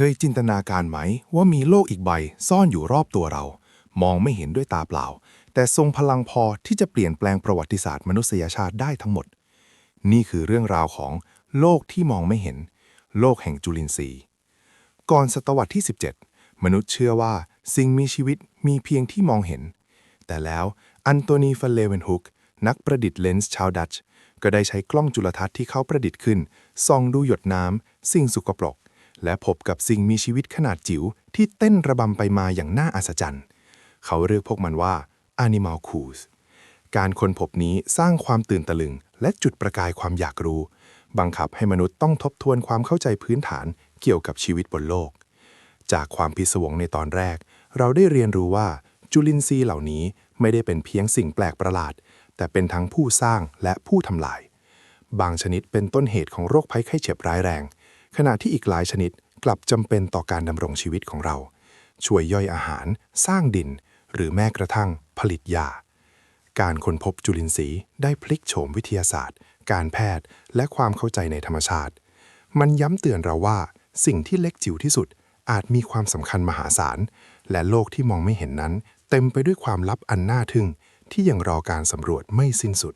เคยจินตนาการไหม ว่ามีโลกอีกใบซ่อนอยู่รอบตัวเรา มองไม่เห็นด้วยตาเปล่า แต่ทรงพลังพอที่จะเปลี่ยนแปลงประวัติศาสตร์มนุษยชาติได้ทั้งหมด นี่คือเรื่องราวของโลกที่มองไม่เห็น โลกแห่งจุลินทรีย์ ก่อนศตวรรษที่ 17 มนุษย์เชื่อว่าสิ่งมีชีวิตมีเพียงที่มองเห็น แต่แล้วอันโตนีฟเลเวนฮุกนักประดิษฐ์เลนส์ชาวดัตช์ก็ได้ใช้กล้องจุลทรรศน์ที่เขาประดิษฐ์ขึ้นส่องดูหยดน้ำสิ่งสุกปรก และพบกับสิ่งมีชีวิตขนาดจิ๋วที่เต้นระบำไปมาอย่างน่าอัศจรรย์ เขาเรียกพวกมันว่า Animal c o o s การค้นพบนี้สร้างความตื่นตะลึง และจุดประกายความอยากรู้ บังคับให้มนุษย์ต้องทบทวนความเข้าใจพื้นฐานเกี่ยวกับชีวิตบนโลก จากความพิศวงในตอนแรก เราได้เรียนรู้ว่าจุลินทรีย์เหล่านี้ไม่ได้เป็นเพียงสิ่งแปลกประหลาด แต่เป็นทั้งผู้สร้างและผู้ทำลาย บางชนิดเป็นต้นเหตุของโรคภัยไข้เจ็บร้ายแรง ขณะที่อีกหลายชนิดกลับจำเป็นต่อการดำรงชีวิตของเรา ช่วยย่อยอาหาร สร้างดิน หรือแม้กระทั่งผลิตยา การค้นพบจุลินทรีย์ได้พลิกโฉมวิทยาศาสตร์ การแพทย์ และความเข้าใจในธรรมชาติ มันย้ำเตือนเราว่า สิ่งที่เล็กจิ๋วที่สุดอาจมีความสำคัญมหาศาล และโลกที่มองไม่เห็นนั้น เต็มไปด้วยความลับอันน่าทึ่งที่ยังรอการสำรวจไม่สิ้นสุด